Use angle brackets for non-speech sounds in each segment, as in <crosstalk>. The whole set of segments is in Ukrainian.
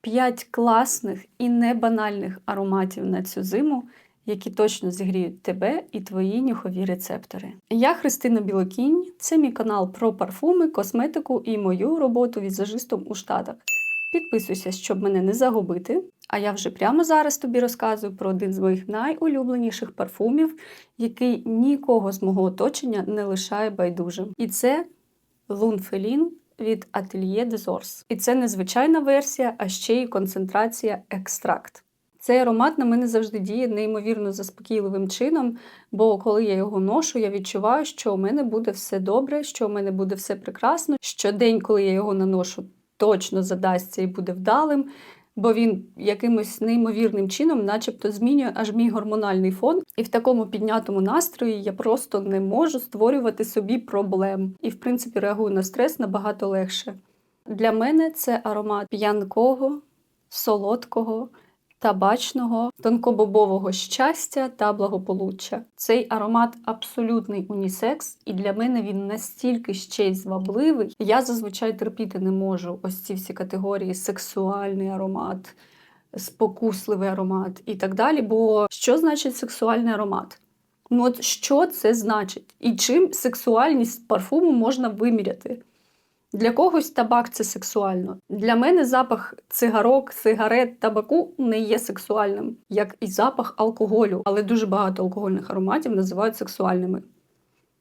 5 класних і небанальних ароматів на цю зиму, які точно зігріють тебе і твої нюхові рецептори. Я Христина Білокінь, це мій канал про парфуми, косметику і мою роботу візажистом у Штатах. Підписуйся, щоб мене не загубити. А я вже прямо зараз тобі розказую про один з моїх найулюбленіших парфумів, який нікого з мого оточення не лишає байдужим. І це Лунфелін від Atelier des Ors. І це не звичайна версія, а ще й концентрація екстракт. Цей аромат на мене завжди діє неймовірно заспокійливим чином, бо коли я його ношу, я відчуваю, що у мене буде все добре, що у мене буде все прекрасно. що день, коли я його наношу, точно задасться і буде вдалим, бо він якимось неймовірним чином, начебто, змінює аж мій гормональний фон. І в такому піднятому настрої я просто не можу створювати собі проблем. І, в принципі, реагую на стрес набагато легше. Для мене це аромат п'янкого, солодкого табачного, тонкобобового щастя та благополуччя. Цей аромат абсолютний унісекс, і для мене він настільки ще й звабливий. Я зазвичай терпіти не можу ось ці всі категорії: сексуальний аромат, спокусливий аромат і так далі. Бо що значить сексуальний аромат? Ну от що це значить? І чим сексуальність парфуму можна виміряти? Для когось табак це сексуально. Для мене запах цигарок, сигарет, табаку не є сексуальним, як і запах алкоголю, але дуже багато алкогольних ароматів називають сексуальними.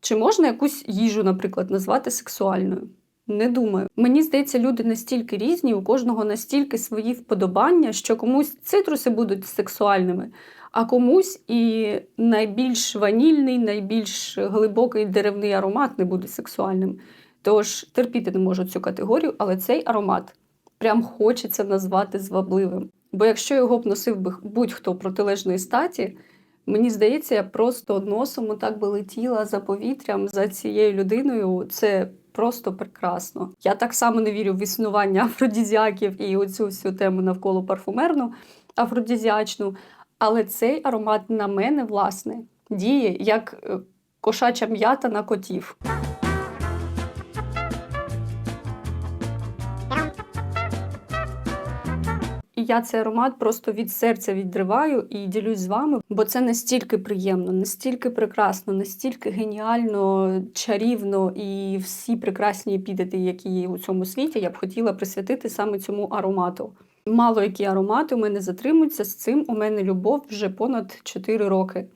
Чи можна якусь їжу, наприклад, назвати сексуальною? Не думаю. Мені здається, люди настільки різні, у кожного настільки свої вподобання, що комусь цитруси будуть сексуальними, а комусь і найбільш ванільний, найбільш глибокий деревний аромат не буде сексуальним. Тож терпіти не можу цю категорію, але цей аромат прям хочеться назвати звабливим. Бо якщо його б носив би будь-хто протилежної статі, мені здається, я просто носом так би летіла за повітрям за цією людиною. Це просто прекрасно. Я так само не вірю в існування афродізіаків і оцю всю тему навколо парфумерну афродізіачну. Але цей аромат на мене, власне, діє як е, кошача м'ята на котів. Я цей аромат просто від серця відриваю і ділюсь з вами, бо це настільки приємно, настільки прекрасно, настільки геніально, чарівно і всі прекрасні епідети, які є у цьому світі, я б хотіла присвятити саме цьому аромату. Мало які аромати у мене затримуються з цим. У мене любов вже понад 4 роки.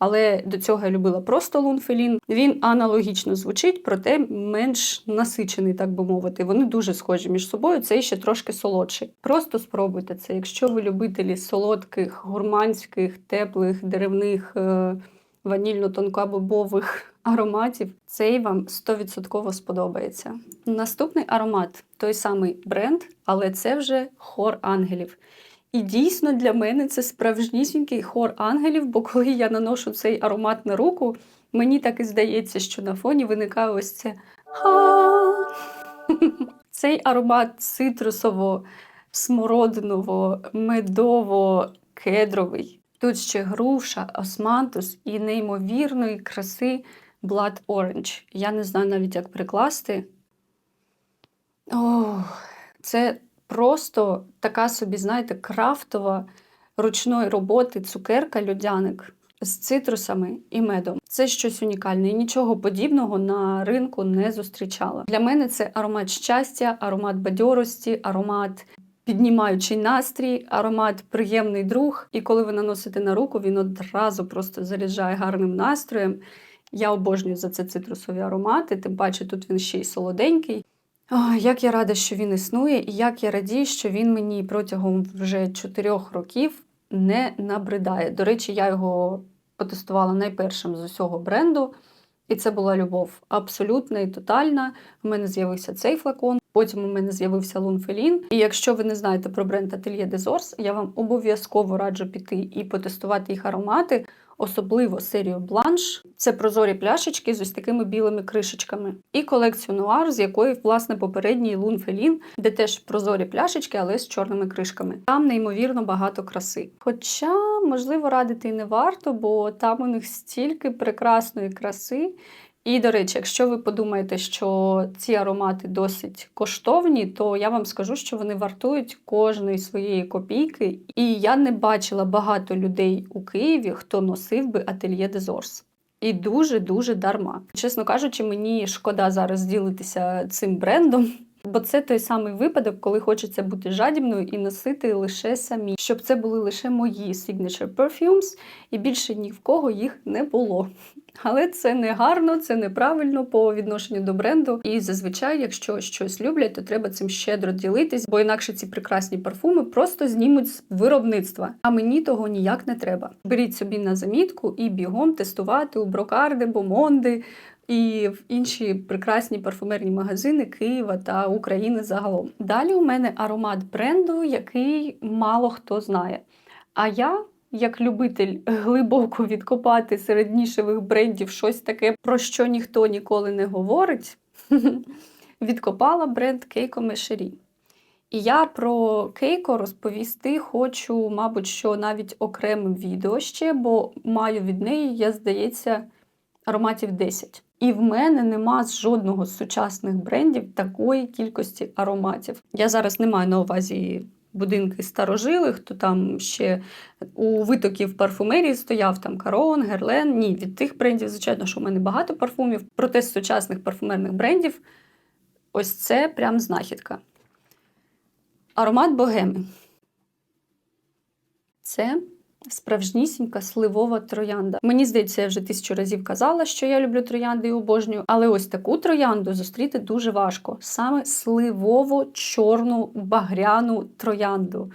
Але до цього я любила просто лунфелін. Він аналогічно звучить, проте менш насичений, так би мовити. Вони дуже схожі між собою. Цей ще трошки солодший. Просто спробуйте це. Якщо ви любителі солодких, гурманських, теплих, деревних, е, ванільно-тонкобобових ароматів, цей вам 100% сподобається. Наступний аромат той самий бренд, але це вже хор ангелів. І дійсно для мене це справжнісінький хор ангелів, бо коли я наношу цей аромат на руку, мені так і здається, що на фоні виникає ось це <laughs> цей аромат цитрусово, смородиново, медово-кедровий. Тут ще груша, османтус і неймовірної краси Blood Orange. Я не знаю навіть, як прикласти. Ох, це просто така собі, знаєте, крафтова ручної роботи цукерка льодяник з цитрусами і медом. Це щось унікальне і нічого подібного на ринку не зустрічала. Для мене це аромат щастя, аромат бадьорості, аромат. Піднімаючий настрій, аромат приємний друг, і коли ви наносите на руку, він одразу просто заряджає гарним настроєм. Я обожнюю за це цитрусові аромати, тим паче тут він ще й солоденький. О, як я рада, що він існує, і як я радію, що він мені протягом вже чотирьох років не набридає. До речі, я його потестувала найпершим з усього бренду, і це була любов абсолютна і тотальна. У мене з'явився цей флакон, потім у мене з'явився лунфелін. І якщо ви не знаєте про бренд des Ors, я вам обов'язково раджу піти і потестувати їх аромати особливо серію бланш. Це прозорі пляшечки з ось такими білими кришечками. І колекцію нуар, з якої, власне, попередній лунфелін, де теж прозорі пляшечки, але з чорними кришками. Там неймовірно багато краси. Хоча, можливо, радити і не варто, бо там у них стільки прекрасної краси. І, до речі, якщо ви подумаєте, що ці аромати досить коштовні, то я вам скажу, що вони вартують кожної своєї копійки. І я не бачила багато людей у Києві, хто носив би ательє Дезорс. І дуже-дуже дарма. Чесно кажучи, мені шкода зараз ділитися цим брендом. Бо це той самий випадок, коли хочеться бути жадібною і носити лише самі, щоб це були лише мої signature perfumes, і більше ні в кого їх не було. Але це не гарно, це неправильно по відношенню до бренду. І зазвичай, якщо щось люблять, то треба цим щедро ділитись, бо інакше ці прекрасні парфуми просто знімуть з виробництва. А мені того ніяк не треба. Беріть собі на замітку і бігом тестувати у брокарди, бомонди. І в інші прекрасні парфумерні магазини Києва та України загалом. Далі у мене аромат бренду, який мало хто знає. А я як любитель глибоко відкопати серед нішевих брендів щось таке, про що ніхто ніколи не говорить, <laughs> відкопала бренд Кейко Мешері. І я про Кейко розповісти хочу, мабуть, що навіть окремим відео ще, бо маю від неї, я здається, ароматів 10. І в мене нема з жодного з сучасних брендів такої кількості ароматів. Я зараз не маю на увазі будинки старожилих, то там ще у витоків парфумерії стояв там Карон, Герлен. Ні, від тих брендів, звичайно, що в мене багато парфумів. Проте з сучасних парфумерних брендів ось це прям знахідка. Аромат богеми. Це справжнісінька сливова троянда. Мені здається, я вже тисячу разів казала, що я люблю троянди і обожнюю, але ось таку троянду зустріти дуже важко. Саме сливово-чорну багряну троянду.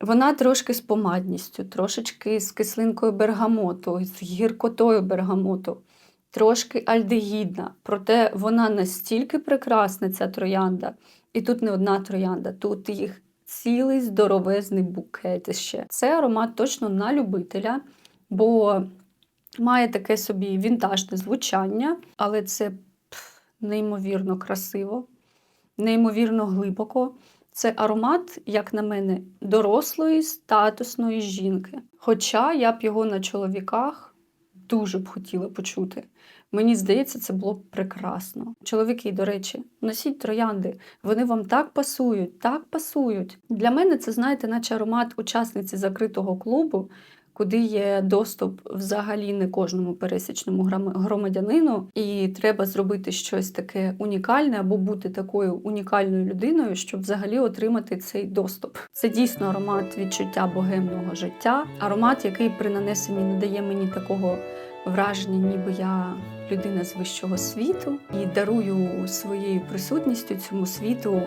Вона трошки з помадністю, трошечки з кислинкою бергамоту, з гіркотою бергамоту, трошки альдегідна. Проте вона настільки прекрасна, ця троянда. І тут не одна троянда, тут їх цілий здоровезний букет ще. Це аромат точно на любителя, бо має таке собі вінтажне звучання, але це пф, неймовірно красиво, неймовірно глибоко. Це аромат, як на мене, дорослої статусної жінки. Хоча я б його на чоловіках дуже б хотіла почути. Мені здається, це було б прекрасно. Чоловіки, до речі, носіть троянди. Вони вам так пасують, так пасують. Для мене це, знаєте, наче аромат учасниці закритого клубу, куди є доступ взагалі не кожному пересічному громадянину, і треба зробити щось таке унікальне або бути такою унікальною людиною, щоб взагалі отримати цей доступ. Це дійсно аромат відчуття богемного життя, аромат, який при нанесенні не дає мені такого враження, ніби я людина з вищого світу і дарую своєю присутністю цьому світу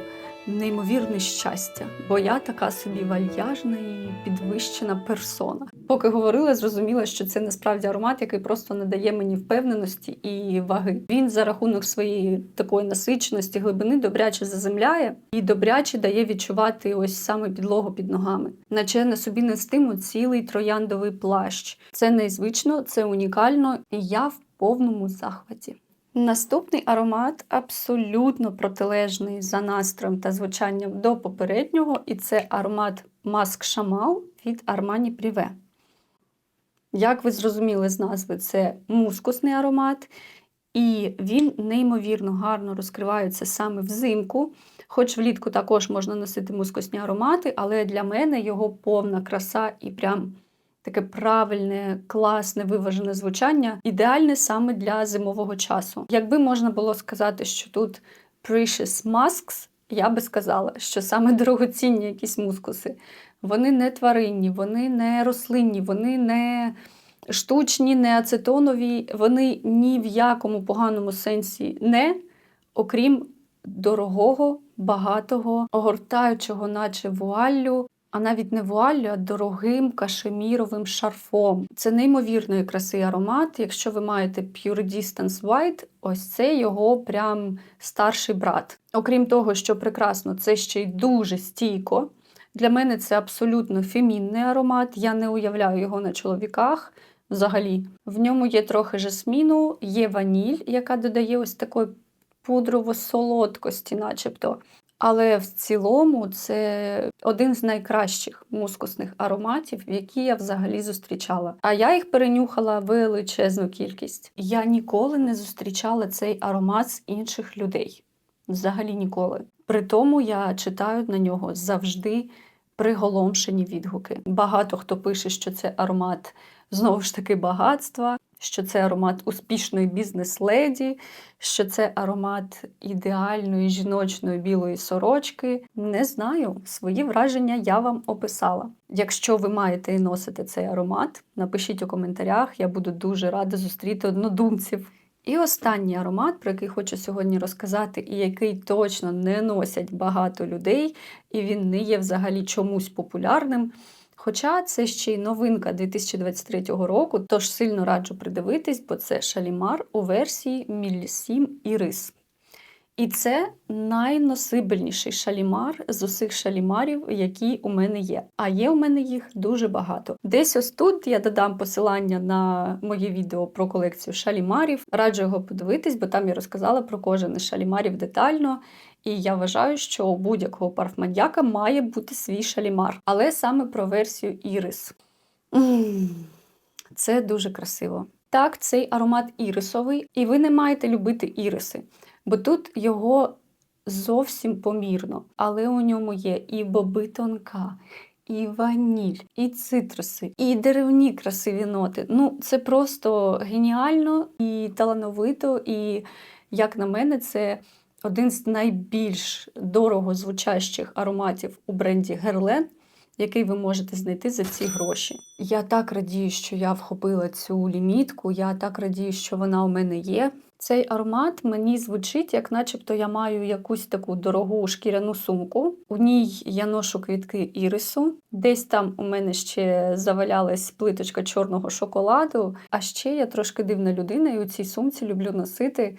неймовірне щастя, бо я така собі вальяжна і підвищена персона. Поки говорила, зрозуміла, що це насправді аромат, який просто надає мені впевненості і ваги. Він за рахунок своєї такої насиченості, глибини добряче заземляє і добряче дає відчувати ось саме підлогу під ногами, наче на собі нестиму цілий трояндовий плащ. Це незвично, це унікально, і я в повному захваті. Наступний аромат абсолютно протилежний за настроєм та звучанням до попереднього, і це аромат Маск Шамал від Armani Privé. Як ви зрозуміли з назви, це мускусний аромат, і він неймовірно гарно розкривається саме взимку. Хоч влітку також можна носити мускусні аромати, але для мене його повна краса і прям таке правильне, класне, виважене звучання, ідеальне саме для зимового часу. Якби можна було сказати, що тут Precious Masks, я би сказала, що саме <laughs> дорогоцінні якісь мускуси. Вони не тваринні, вони не рослинні, вони не штучні, не ацетонові, вони ні в якому поганому сенсі не, окрім дорогого, багатого, огортаючого, наче вуаллю, а навіть не вуаллю, а дорогим кашеміровим шарфом. Це неймовірної краси аромат. Якщо ви маєте Pure Distance White, ось це його прям старший брат. Окрім того, що прекрасно, це ще й дуже стійко. Для мене це абсолютно фемінний аромат. Я не уявляю його на чоловіках. Взагалі, в ньому є трохи жасміну, є ваніль, яка додає ось такої пудрово-солодкості, начебто. Але в цілому це один з найкращих мускусних ароматів, які я взагалі зустрічала. А я їх перенюхала величезну кількість. Я ніколи не зустрічала цей аромат з інших людей. Взагалі ніколи. При тому я читаю на нього завжди приголомшені відгуки. Багато хто пише, що це аромат знову ж таки багатства, що це аромат успішної бізнес-леді, що це аромат ідеальної жіночної білої сорочки. Не знаю, свої враження я вам описала. Якщо ви маєте і носите цей аромат, напишіть у коментарях, я буду дуже рада зустріти однодумців. І останній аромат, про який хочу сьогодні розказати, і який точно не носять багато людей, і він не є взагалі чомусь популярним. Хоча це ще й новинка 2023 року, тож сильно раджу придивитись, бо це шалімар у версії Міллісім і рис. І це найносибельніший шалімар з усіх шалімарів, які у мене є. А є у мене їх дуже багато. Десь ось тут я додам посилання на моє відео про колекцію шалімарів. Раджу його подивитись, бо там я розказала про кожен із шалімарів детально. І я вважаю, що у будь-якого парфманьяка має бути свій шалімар, але саме про версію Ірис. Це дуже красиво. Так, цей аромат ірисовий, і ви не маєте любити іриси, бо тут його зовсім помірно, але у ньому є і боби тонка. І ваніль, і цитруси, і деревні красиві ноти. Ну, це просто геніально і талановито. І, як на мене, це один з найбільш дорого звучащих ароматів у бренді Герлен, який ви можете знайти за ці гроші. Я так радію, що я вхопила цю лімітку. Я так радію, що вона у мене є. Цей аромат мені звучить, як начебто я маю якусь таку дорогу шкіряну сумку. У ній я ношу квітки ірису. Десь там у мене ще завалялась плиточка чорного шоколаду. А ще я трошки дивна людина, і у цій сумці люблю носити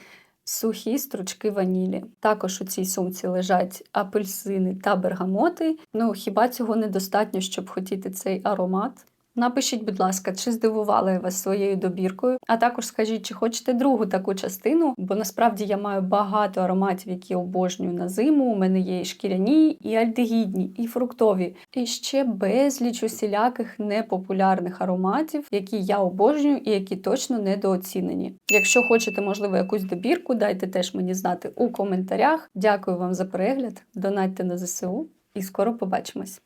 сухі стручки ванілі. Також у цій сумці лежать апельсини та бергамоти. Ну хіба цього недостатньо, щоб хотіти цей аромат? Напишіть, будь ласка, чи здивувала вас своєю добіркою, а також скажіть, чи хочете другу таку частину, бо насправді я маю багато ароматів, які обожнюю на зиму. У мене є і шкіряні, і альдегідні, і фруктові, і ще безліч усіляких непопулярних ароматів, які я обожнюю і які точно недооцінені. Якщо хочете, можливо, якусь добірку, дайте теж мені знати у коментарях. Дякую вам за перегляд, донатьте на ЗСУ і скоро побачимось!